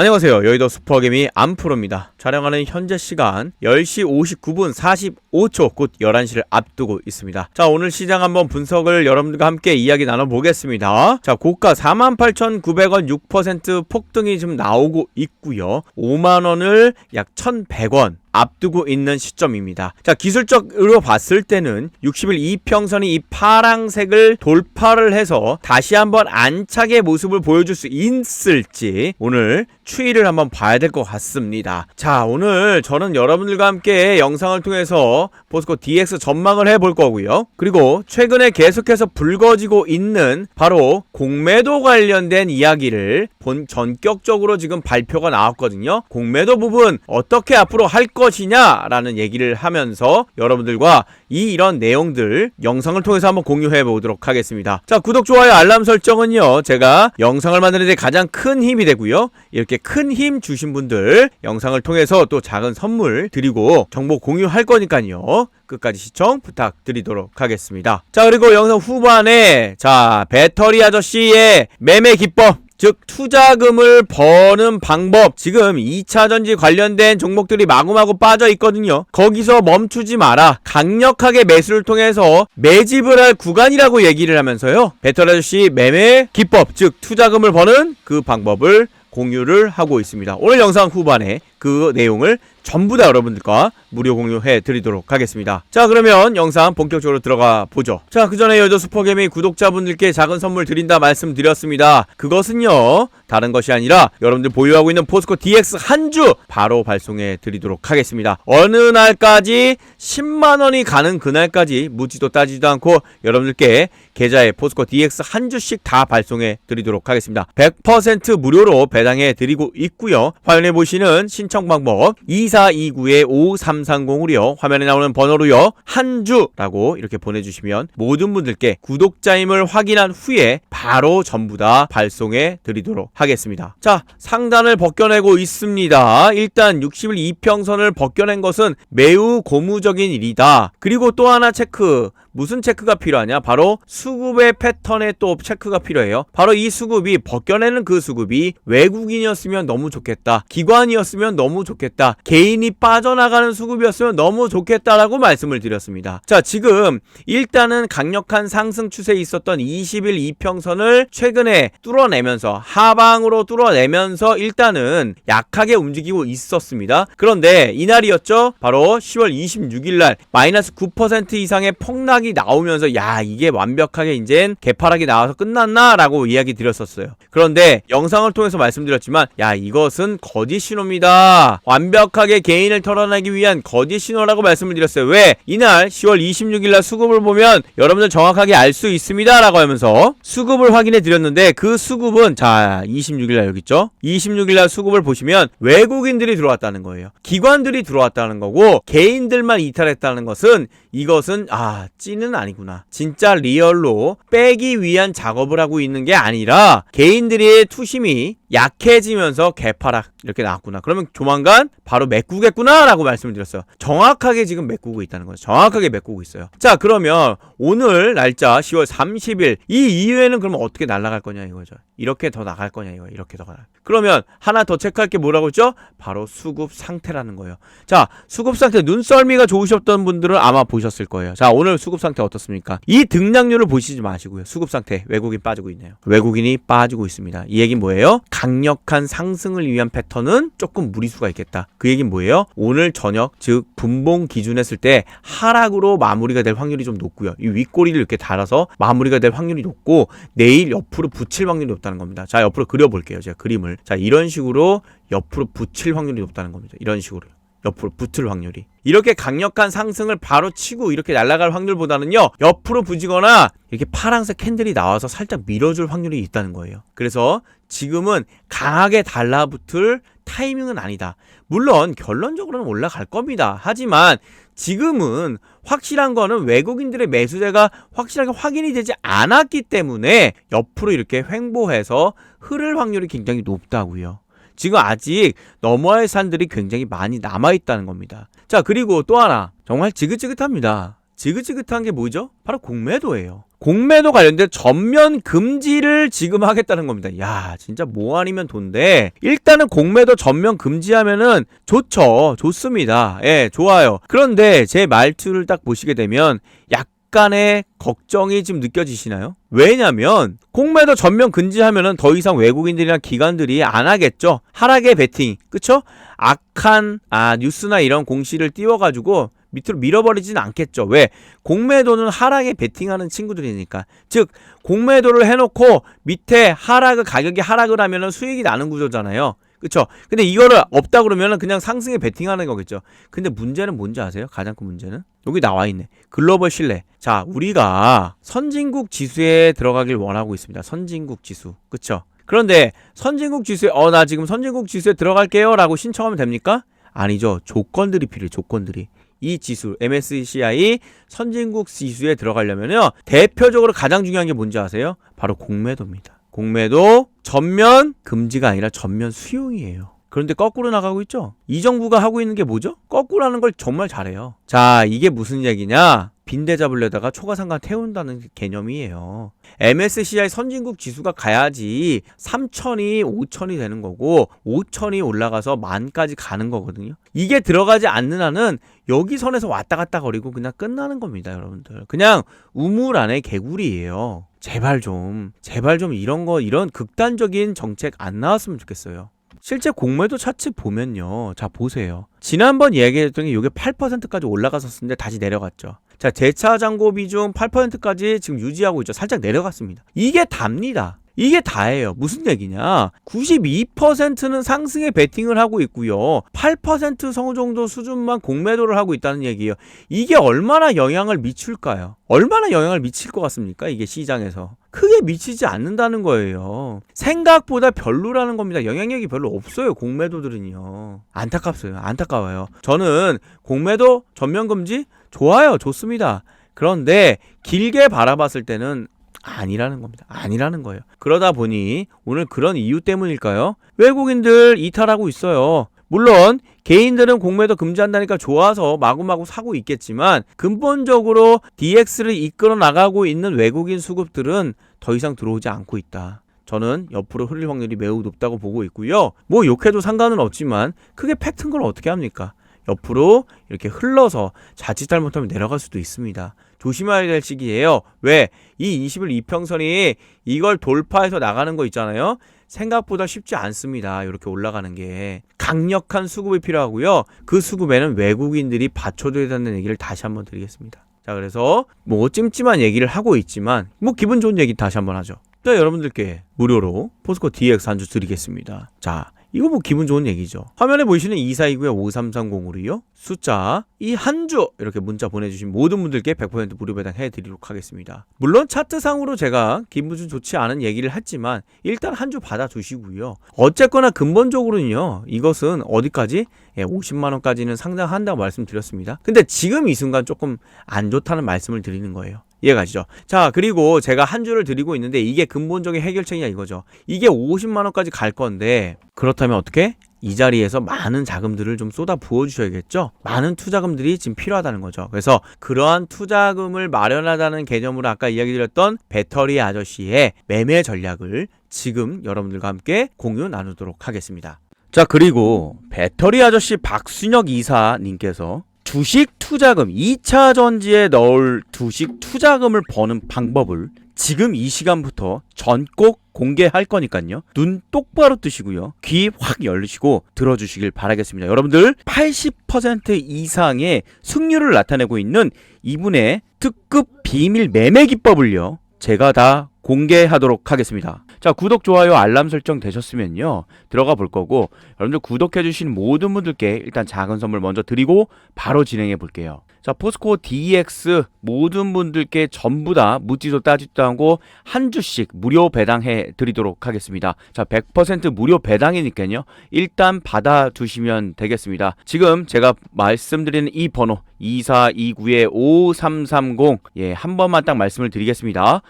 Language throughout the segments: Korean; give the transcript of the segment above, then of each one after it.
안녕하세요. 여의도 슈퍼개미 안프로입니다. 촬영하는 현재 시간 10시 59분 45초 곧 11시를 앞두고 있습니다. 자, 오늘 시장 한번 분석을 여러분들과 함께 이야기 나눠보겠습니다. 자, 고가 48,900원 6% 폭등이 좀 나오고 있고요. 5만원을 약 1,100원 앞두고 있는 시점입니다. 자, 기술적으로 봤을 때는 60일 이평선이 이 파랑색을 돌파를 해서 다시 한번 안착의 모습을 보여줄 수 있을지 오늘 추이를 한번 봐야 될 것 같습니다. 자, 오늘 저는 여러분들과 함께 영상을 통해서 포스코 DX 전망을 해볼 거고요. 그리고 최근에 계속해서 불거지고 있는 바로 공매도 관련된 이야기를 본 전격적으로 지금 발표가 나왔거든요. 공매도 부분 어떻게 앞으로 할것 이냐라는 얘기를 하면서 여러분들과 이 이런 내용들 영상을 통해서 한번 공유해 보도록 하겠습니다. 자, 구독, 좋아요, 알람 설정은요. 제가 영상을 만드는 데 가장 큰 힘이 되고요. 이렇게 큰 힘 주신 분들 영상을 통해서 또 작은 선물 드리고 정보 공유할 거니까요. 끝까지 시청 부탁드리도록 하겠습니다. 자, 그리고 영상 후반에 자, 배터리 아저씨의 매매 기법 즉 투자금을 버는 방법. 지금 2차전지 관련된 종목들이 마구마구 빠져 있거든요. 거기서 멈추지 마라. 강력하게 매수를 통해서 매집을 할 구간이라고 얘기를 하면서요. 배터리 아저씨 매매 기법 즉 투자금을 버는 그 방법을 공유를 하고 있습니다 오늘 영상 후반에 그 내용을 전부 다 여러분들과 무료 공유해 드리도록 하겠습니다. 자, 그러면 영상 본격적으로 들어가 보죠. 자, 그 전에 여자 슈퍼개미 구독자분들께 작은 선물 드린다 말씀드렸습니다. 그것은요, 다른 것이 아니라 여러분들 보유하고 있는 포스코 DX 한 주 바로 발송해 드리도록 하겠습니다. 어느 날까지 10만원이 가는 그날까지 묻지도 따지도 않고 여러분들께 계좌에 포스코 DX 한 주씩 다 발송해 드리도록 하겠습니다. 100% 무료로 배당해 드리고 있고요. 화면에 보시는 신청 방법 2429-5330으로요. 화면에 나오는 번호로요. 한 주라고 이렇게 보내주시면 모든 분들께 구독자임을 확인한 후에 바로 전부 다 발송해 드리도록 하겠습니다. 자, 상단을 벗겨내고 있습니다. 일단 60일 이평선을 벗겨낸 것은 매우 고무적인 일이다. 그리고 또 하나 체크. 무슨 체크가 필요하냐? 바로 수급의 패턴에 또 체크가 필요해요. 바로 이 수급이 벗겨내는 그 수급이 외국인이었으면 너무 좋겠다. 기관이었으면 너무 좋겠다. 개인이 빠져나가는 수급이었으면 너무 좋겠다라고 말씀을 드렸습니다. 자, 지금 일단은 강력한 상승 추세에 있었던 20일 이평선을 최근에 뚫어내면서 하방으로 뚫어내면서 일단은 약하게 움직이고 있었습니다. 그런데 이날이었죠. 바로 10월 26일 날 마이너스 9% 이상의 폭락 하락이 나오면서 야 이게 완벽하게 이젠 개파락이 나와서 끝났나라고 이야기 드렸었어요. 그런데 영상을 통해서 말씀드렸지만 야 이것은 거짓 신호입니다. 완벽하게 개인을 털어내기 위한 거짓 신호라고 말씀을 드렸어요. 왜? 이날 10월 26일날 수급을 보면 여러분들 정확하게 알 수 있습니다라고 하면서 수급을 확인해 드렸는데 그 수급은 자 26일날 여기 있죠. 26일날 수급을 보시면 외국인들이 들어왔다는 거예요. 기관들이 들어왔다는 거고 개인들만 이탈했다는 것은 이것은 아 찌는 아니구나. 진짜 리얼로 빼기 위한 작업을 하고 있는 게 아니라 개인들의 투심이 약해지면서 개파락 이렇게 나왔구나. 그러면 조만간 바로 메꾸겠구나 라고 말씀을 드렸어요. 정확하게 지금 메꾸고 있다는 거죠. 정확하게 메꾸고 있어요. 자 그러면 오늘 날짜 10월 30일 이 이후에는 그러면 어떻게 날아갈 거냐 이거죠. 이렇게 더 나갈 거냐 이거 이렇게 더 가. 그러면 하나 더 체크할 게 뭐라고 했죠? 바로 수급 상태라는 거예요. 자 수급 상태 눈썰미가 좋으셨던 분들은 아마 보셨 을 거예요. 자 오늘 수급 상태 어떻습니까? 이 등락률을 보시지 마시고요. 수급 상태 외국인 빠지고 있네요. 외국인이 빠지고 있습니다. 이 얘기 뭐예요? 강력한 상승을 위한 패턴은 조금 무리수가 있겠다. 그 얘기는 뭐예요? 오늘 저녁 즉 분봉 기준했을 때 하락으로 마무리가 될 확률이 좀 높고요. 이 윗꼬리를 이렇게 달아서 마무리가 될 확률이 높고 내일 옆으로 붙일 확률이 높다는 겁니다. 자 옆으로 그려볼게요. 제가 그림을 자 이런 식으로 옆으로 붙일 확률이 높다는 겁니다. 이런 식으로. 옆으로 붙을 확률이. 이렇게 강력한 상승을 바로 치고 이렇게 날아갈 확률보다는요 옆으로 부지거나 이렇게 파란색 캔들이 나와서 살짝 밀어줄 확률이 있다는 거예요. 그래서 지금은 강하게 달라붙을 타이밍은 아니다. 물론 결론적으로는 올라갈 겁니다. 하지만 지금은 확실한 거는 외국인들의 매수세가 확실하게 확인이 되지 않았기 때문에 옆으로 이렇게 횡보해서 흐를 확률이 굉장히 높다고요 지금 아직 넘어야 할 산들이 굉장히 많이 남아있다는 겁니다. 자, 그리고 또 하나. 정말 지긋지긋합니다. 지긋지긋한 게 뭐죠? 바로 공매도예요. 공매도 관련된 전면 금지를 지금 하겠다는 겁니다. 야, 진짜 뭐 아니면 돈데. 일단은 공매도 전면 금지하면은 좋죠. 좋습니다. 예, 좋아요. 그런데 제 말투를 딱 보시게 되면 약 간의 걱정이 지금 느껴지시나요? 왜냐면 공매도 전면 금지하면은 더 이상 외국인들이나 기관들이 안 하겠죠. 하락의 베팅, 그쵸? 악한 아 뉴스나 이런 공시를 띄워 가지고 밑으로 밀어버리진 않겠죠. 왜? 공매도는 하락에 베팅하는 친구들이니까. 즉, 공매도를 해놓고 밑에 하락을, 가격이 하락을 하면은 수익이 나는 구조잖아요. 그쵸? 근데 이거를 없다 그러면은 그냥 상승에 베팅하는 거겠죠. 근데 문제는 뭔지 아세요? 가장 큰 문제는? 여기 나와 있네. 글로벌 신뢰. 자, 우리가 선진국 지수에 들어가길 원하고 있습니다. 선진국 지수. 그쵸? 그런데 선진국 지수에, 어, 나 지금 선진국 지수에 들어갈게요. 라고 신청하면 됩니까? 아니죠. 조건들이 필요해, 조건들이. 이 지수 MSCI 선진국 지수에 들어가려면요 대표적으로 가장 중요한 게 뭔지 아세요? 바로 공매도입니다. 공매도 전면 금지가 아니라 전면 수용이에요. 그런데 거꾸로 나가고 있죠? 이 정부가 하고 있는 게 뭐죠? 거꾸로 하는 걸 정말 잘해요. 자, 이게 무슨 얘기냐? 빈대 잡으려다가 초가상가 태운다는 개념이에요. MSCI 선진국 지수가 가야지 3천이 5천이 되는 거고 5천이 올라가서 만까지 가는 거거든요. 이게 들어가지 않는 한은 여기 선에서 왔다 갔다 거리고 그냥 끝나는 겁니다, 여러분들. 그냥 우물 안에 개구리예요. 제발 좀, 제발 좀 이런 거, 이런 극단적인 정책 안 나왔으면 좋겠어요. 실제 공매도 차트 보면요. 자, 보세요. 지난번 얘기했던 게 이게 8%까지 올라갔었는데 다시 내려갔죠. 자, 재차 잔고 비중 8%까지 지금 유지하고 있죠. 살짝 내려갔습니다. 이게 답니다. 이게 다예요. 무슨 얘기냐? 92%는 상승에 베팅을 하고 있고요. 8% 정도 수준만 공매도를 하고 있다는 얘기예요. 이게 얼마나 영향을 미칠까요? 얼마나 영향을 미칠 것 같습니까? 이게 시장에서. 크게 미치지 않는다는 거예요. 생각보다 별로라는 겁니다. 영향력이 별로 없어요. 공매도들은요. 안타깝어요. 안타까워요. 저는 공매도 전면 금지 좋아요. 좋습니다. 그런데 길게 바라봤을 때는 아니라는 겁니다. 아니라는 거예요. 그러다 보니 오늘 그런 이유 때문일까요? 외국인들 이탈하고 있어요. 물론 개인들은 공매도 금지한다니까 좋아서 마구마구 사고 있겠지만 근본적으로 DX를 이끌어 나가고 있는 외국인 수급들은 더 이상 들어오지 않고 있다. 저는 옆으로 흐를 확률이 매우 높다고 보고 있고요. 뭐 욕해도 상관은 없지만 크게 팩트인 걸 어떻게 합니까? 옆으로 이렇게 흘러서 자칫 잘못하면 내려갈 수도 있습니다. 조심해야 될 시기예요. 왜? 이 21 이평선이 이걸 돌파해서 나가는 거 있잖아요. 생각보다 쉽지 않습니다. 이렇게 올라가는 게 강력한 수급이 필요하고요. 그 수급에는 외국인들이 받쳐줘야 된다는 얘기를 다시 한번 드리겠습니다. 자, 그래서 뭐 찜찜한 얘기를 하고 있지만 뭐 기분 좋은 얘기 다시 한번 하죠. 자, 여러분들께 무료로 포스코 DX 한 주 드리겠습니다. 자, 이거 뭐 기분 좋은 얘기죠. 화면에 보이시는 2429의 5330으로요. 숫자 이 한 주 이렇게 문자 보내주신 모든 분들께 100% 무료 배당 해 드리도록 하겠습니다. 물론 차트상으로 제가 기분 좀 좋지 않은 얘기를 했지만 일단 한 주 받아두시고요. 어쨌거나 근본적으로는요. 이것은 어디까지? 예, 50만 원까지는 상당한다고 말씀드렸습니다. 근데 지금 이 순간 조금 안 좋다는 말씀을 드리는 거예요. 이해가시죠? 자, 그리고 제가 한 주를 드리고 있는데 이게 근본적인 해결책이냐 이거죠. 이게 50만 원까지 갈 건데 그렇다면 어떻게? 이 자리에서 많은 자금들을 좀 쏟아 부어 주셔야겠죠? 많은 투자금들이 지금 필요하다는 거죠. 그래서 그러한 투자금을 마련하다는 개념으로 아까 이야기 드렸던 배터리 아저씨의 매매 전략을 지금 여러분들과 함께 공유 나누도록 하겠습니다. 자, 그리고 배터리 아저씨 박순혁 이사님께서 주식 투자금 2차 전지에 넣을 주식 투자금을 버는 방법을 지금 이 시간부터 전꼭 공개할 거니까요. 눈 똑바로 뜨시고요. 귀 확 열리시고 들어주시길 바라겠습니다. 여러분들 80% 이상의 승률을 나타내고 있는 이분의 특급 비밀 매매 기법을요. 제가 다 공개하도록 하겠습니다. 자, 구독, 좋아요, 알람 설정 되셨으면요. 들어가 볼 거고, 여러분들 구독해주신 모든 분들께 일단 작은 선물 먼저 드리고, 바로 진행해 볼게요. 자, 포스코 DX 모든 분들께 전부 다 묻지도 따지도 않고 한 주씩 무료 배당해 드리도록 하겠습니다. 자, 100% 무료 배당이니까요. 일단 받아 두시면 되겠습니다. 지금 제가 말씀드리는 이 번호 2429-5330 예, 한 번만 딱 말씀을 드리겠습니다.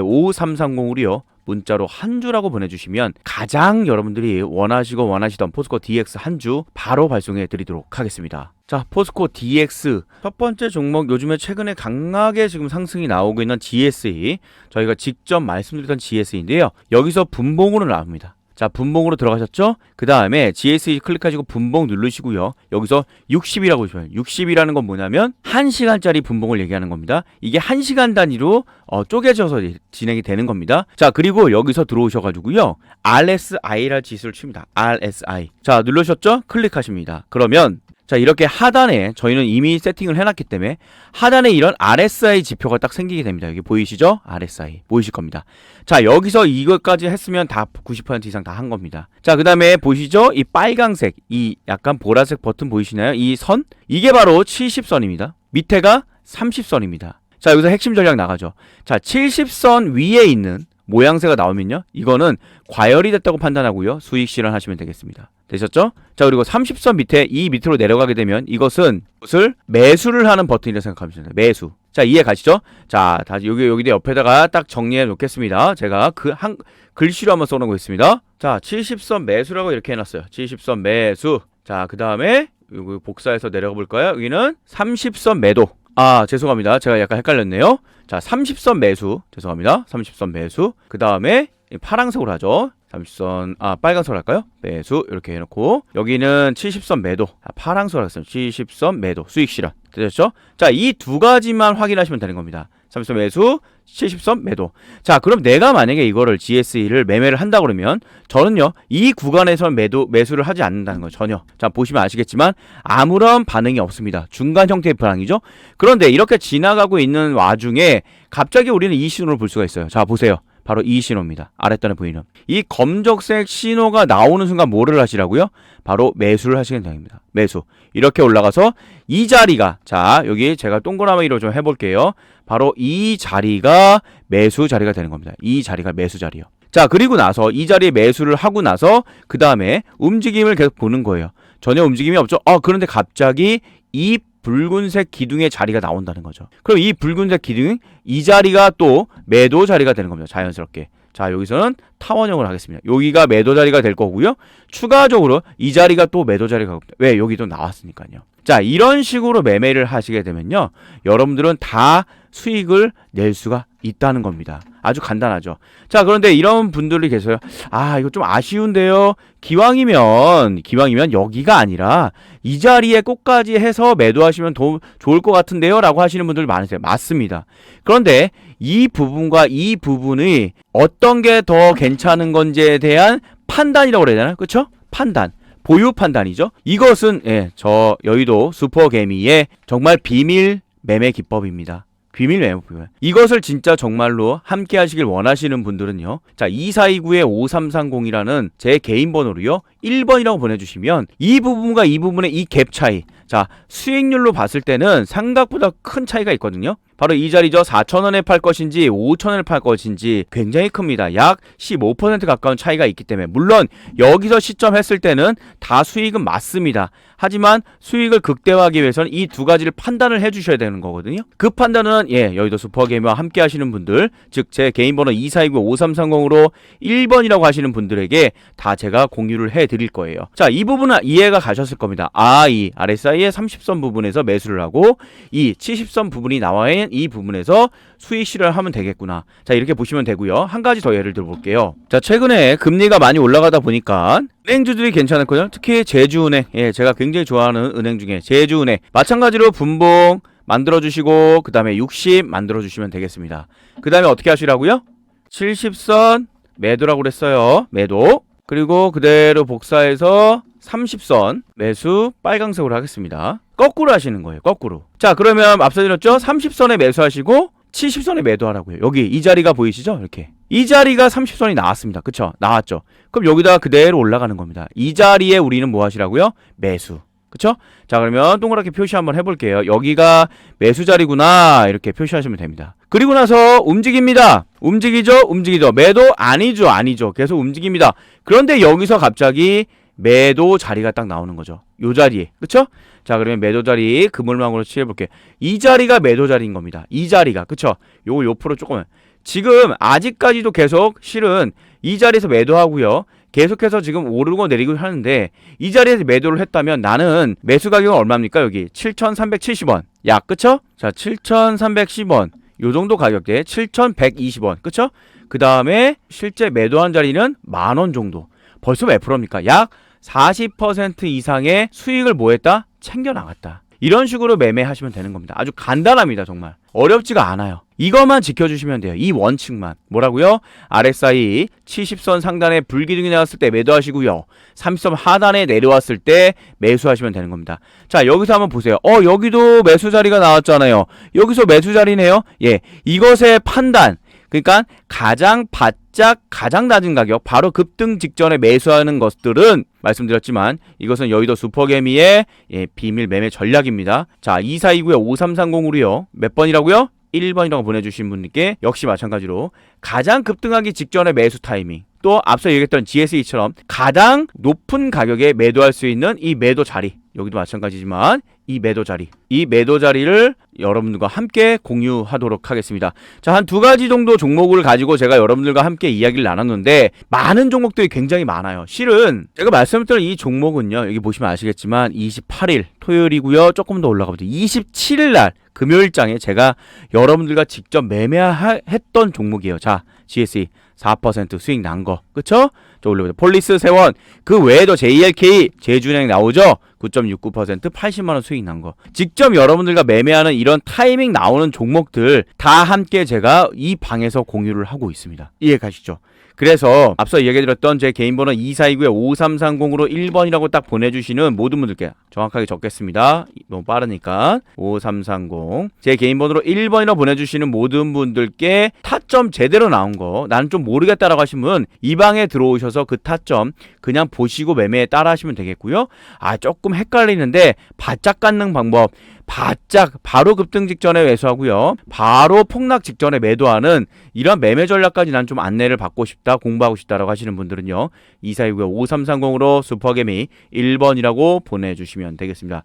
2429-5330으로요. 문자로 한 주라고 보내주시면 가장 여러분들이 원하시고 원하시던 포스코 DX 한 주 바로 발송해 드리도록 하겠습니다. 자, 포스코 DX 첫 번째 종목 요즘에 최근에 강하게 지금 상승이 나오고 있는 GSE 저희가 직접 말씀드렸던 GSE인데요. 여기서 분봉으로 나옵니다. 자, 분봉으로 들어가셨죠? 그 다음에 GSE 클릭하시고 분봉 누르시고요. 여기서 60이라고 보시면 60이라는 건 뭐냐면 1시간짜리 분봉을 얘기하는 겁니다. 이게 1시간 단위로 어, 쪼개져서 진행이 되는 겁니다. 자, 그리고 여기서 들어오셔가지고요. RSI라 지수를 칩니다. RSI. 자, 누르셨죠? 클릭하십니다. 그러면 자 이렇게 하단에 저희는 이미 세팅을 해놨기 때문에 하단에 이런 RSI 지표가 딱 생기게 됩니다. 여기 보이시죠? RSI 보이실 겁니다. 자 여기서 이것까지 했으면 다 90% 이상 다 한 겁니다. 자 그 다음에 보이시죠? 이 빨강색 이 약간 보라색 버튼 보이시나요? 이 선 이게 바로 70선입니다. 밑에가 30선입니다. 자 여기서 핵심 전략 나가죠. 자 70선 위에 있는 모양새가 나오면요. 이거는 과열이 됐다고 판단하고요. 수익 실현하시면 되겠습니다. 되셨죠? 자 그리고 30선 밑에 이 밑으로 내려가게 되면 이것은 것을 매수를 하는 버튼이라 고 생각하면 됩니다. 매수. 자 이해 가시죠? 자 다시 여기 여기 옆에다가 딱 정리해 놓겠습니다. 제가 그 한 글씨로 한번 써놓겠습니다. 자 70선 매수라고 이렇게 해놨어요. 70선 매수. 자 그 다음에 여기 복사해서 내려가 볼까요? 여기는 30선 매도. 아 죄송합니다. 제가 약간 헷갈렸네요. 자 30선 매수. 죄송합니다. 30선 매수. 그 다음에 파랑색으로 하죠. 30선 아 빨간색으로 할까요? 매수 이렇게 해놓고 여기는 70선 매도. 아, 파랑색으로 하겠습니다. 70선 매도. 수익 실현. 되셨죠? 자 이 두 가지만 확인하시면 되는 겁니다. 30선 매수 70선 매도. 자 그럼 내가 만약에 이거를 GSE를 매매를 한다 그러면 저는요 이 구간에서 매도 매수를 하지 않는다는 거예요. 전혀. 자 보시면 아시겠지만 아무런 반응이 없습니다. 중간 형태의 불황이죠? 그런데 이렇게 지나가고 있는 와중에 갑자기 우리는 이 신호를 볼 수가 있어요. 자 보세요 바로 이 신호입니다. 아랫단에 보이는 이 검정색 신호가 나오는 순간 뭐를 하시라고요? 바로 매수를 하시게 됩니다. 매수 이렇게 올라가서 이 자리가 자 여기 제가 동그라미로 좀 해볼게요. 바로 이 자리가 매수 자리가 되는 겁니다. 이 자리가 매수 자리요. 자 그리고 나서 이 자리에 매수를 하고 나서 그 다음에 움직임을 계속 보는 거예요. 전혀 움직임이 없죠. 아 그런데 갑자기 이 붉은색 기둥의 자리가 나온다는 거죠. 그럼 이 붉은색 기둥 이 자리가 또 매도 자리가 되는 겁니다. 자연스럽게. 자 여기서는 타원형을 하겠습니다. 여기가 매도 자리가 될 거고요. 추가적으로 이 자리가 또 매도 자리가. 왜 여기도 나왔으니까요. 자 이런 식으로 매매를 하시게 되면요. 여러분들은 다 수익을 낼 수가 있다는 겁니다. 아주 간단하죠. 자, 그런데 이런 분들이 계세요. 아, 이거 좀 아쉬운데요. 기왕이면, 기왕이면 여기가 아니라 이 자리에 꼭까지 해서 매도하시면 도, 좋을 것 같은데요. 라고 하시는 분들 많으세요. 맞습니다. 그런데 이 부분과 이 부분이 어떤 게 더 괜찮은 건지에 대한 판단이라고 그래야 되나? 그쵸? 판단. 보유 판단이죠. 이것은, 예, 저 여의도 슈퍼개미의 정말 비밀 매매 기법입니다. 비밀 메모표. 이것을 진짜 정말로 함께 하시길 원하시는 분들은요. 자, 2429-5330이라는 제 개인 번호로요. 1번이라고 보내주시면 이 부분과 이 부분의 이 갭 차이. 자, 수익률로 봤을 때는 생각보다 큰 차이가 있거든요. 바로 이 자리죠. 4,000원에 팔 것인지 5,000원에 팔 것인지 굉장히 큽니다. 약 15% 가까운 차이가 있기 때문에 물론 여기서 시점했을 때는 다 수익은 맞습니다. 하지만 수익을 극대화하기 위해서는 이 두 가지를 판단을 해 주셔야 되는 거거든요. 그 판단은 예, 여의도 슈퍼게임과 함께 하시는 분들, 즉 제 개인 번호 2429-5330으로 1번이라고 하시는 분들에게 다 제가 공유를 해 드릴 거예요. 자, 이 부분은 이해가 가셨을 겁니다. 아, 이 RSI의 30선 부분에서 매수를 하고 이 70선 부분이 나와 있는 이 부분에서 수익 실현을 하면 되겠구나. 자, 이렇게 보시면 되고요. 한 가지 더 예를 들어 볼게요. 자, 최근에 금리가 많이 올라가다 보니까 은행주들이 괜찮았거든요. 특히 제주은행. 예, 제가 굉장히 좋아하는 은행 중에 제주은행. 마찬가지로 분봉 만들어 주시고 그 다음에 60 만들어 주시면 되겠습니다. 그 다음에 어떻게 하시라고요? 70선 매도라고 그랬어요. 매도. 그리고 그대로 복사해서 30선 매수 빨강색으로 하겠습니다. 거꾸로 하시는 거예요. 거꾸로. 자, 그러면 앞서 드렸죠? 30선에 매수하시고 70선에 매도하라고요. 여기 이 자리가 보이시죠? 이렇게. 이 자리가 30선이 나왔습니다. 그쵸? 나왔죠? 그럼 여기다 그대로 올라가는 겁니다. 이 자리에 우리는 뭐 하시라고요? 매수. 그쵸? 자, 그러면 동그랗게 표시 한번 해볼게요. 여기가 매수 자리구나. 이렇게 표시하시면 됩니다. 그리고 나서 움직입니다. 움직이죠? 움직이죠? 매도? 아니죠? 아니죠? 계속 움직입니다. 그런데 여기서 갑자기 매도 자리가 딱 나오는 거죠. 요 자리에. 그쵸? 자, 그러면 매도 자리 그물망으로 칠해볼게요. 이 자리가 매도 자리인 겁니다. 이 자리가. 그쵸? 요거 요프로 조금. 지금 아직까지도 계속 실은 이 자리에서 매도하고요. 계속해서 지금 오르고 내리고 하는데 이 자리에서 매도를 했다면 나는 매수 가격은 얼마입니까? 여기 7,370원. 야, 그쵸? 자, 7,310원. 요 정도 가격대 7,120원. 그쵸? 그 다음에 실제 매도한 자리는 만 원 정도. 벌써 몇 프로입니까? 약 40% 이상의 수익을 뭐 했다? 챙겨 나갔다. 이런 식으로 매매하시면 되는 겁니다. 아주 간단합니다, 정말. 어렵지가 않아요. 이것만 지켜주시면 돼요. 이 원칙만. 뭐라고요? RSI 70선 상단에 불기둥이 나왔을 때 매도하시고요. 30선 하단에 내려왔을 때 매수하시면 되는 겁니다. 자, 여기서 한번 보세요. 어, 여기도 매수 자리가 나왔잖아요. 여기서 매수 자리네요. 예. 이것의 판단. 그러니까 가장 바짝 가장 낮은 가격 바로 급등 직전에 매수하는 것들은 말씀드렸지만 이것은 여의도 슈퍼개미의 예, 비밀 매매 전략입니다. 자, 2429에 5330으로요. 몇 번이라고요? 1번이라고 보내주신 분께 역시 마찬가지로 가장 급등하기 직전의 매수 타이밍 또 앞서 얘기했던 GSE처럼 가장 높은 가격에 매도할 수 있는 이 매도 자리 여기도 마찬가지지만 이 매도 자리 이 매도 자리를 여러분들과 함께 공유하도록 하겠습니다. 자, 한 두 가지 정도 종목을 가지고 제가 여러분들과 함께 이야기를 나눴는데 많은 종목들이 굉장히 많아요. 실은 제가 말씀드린 이 종목은요. 여기 보시면 아시겠지만 28일 토요일이고요. 조금 더 올라가보죠. 27일 날 금요일장에 제가 여러분들과 직접 매매했던 종목이에요. 자, GSE 4% 수익 난 거. 그쵸? 저 올려보죠. 폴리스 세원. 그 외에도 JLK 제주은행 나오죠? 9.69% 80만 원 수익 난 거. 직접 여러분들과 매매하는 이런 타이밍 나오는 종목들 다 함께 제가 이 방에서 공유를 하고 있습니다. 이해 가시죠? 그래서 앞서 얘기해드렸던 제 개인 번호 2429에 5330으로 1번이라고 딱 보내주시는 모든 분들께 정확하게 적겠습니다. 너무 빠르니까 5330. 제 개인 번호로 1번이라고 보내주시는 모든 분들께 타점 제대로 나온 거 나는 좀 모르겠다라고 하시면 이 방에 들어오셔서 그 타점 그냥 보시고 매매에 따라 하시면 되겠고요. 아 조금 헷갈리는데 바짝 갖는 방법 바짝 바로 급등 직전에 매수하고요. 바로 폭락 직전에 매도하는 이런 매매 전략까지 난 좀 안내를 받고 싶다, 공부하고 싶다라고 하시는 분들은요. 2429에 5330으로 슈퍼개미 1번이라고 보내주시면 되겠습니다.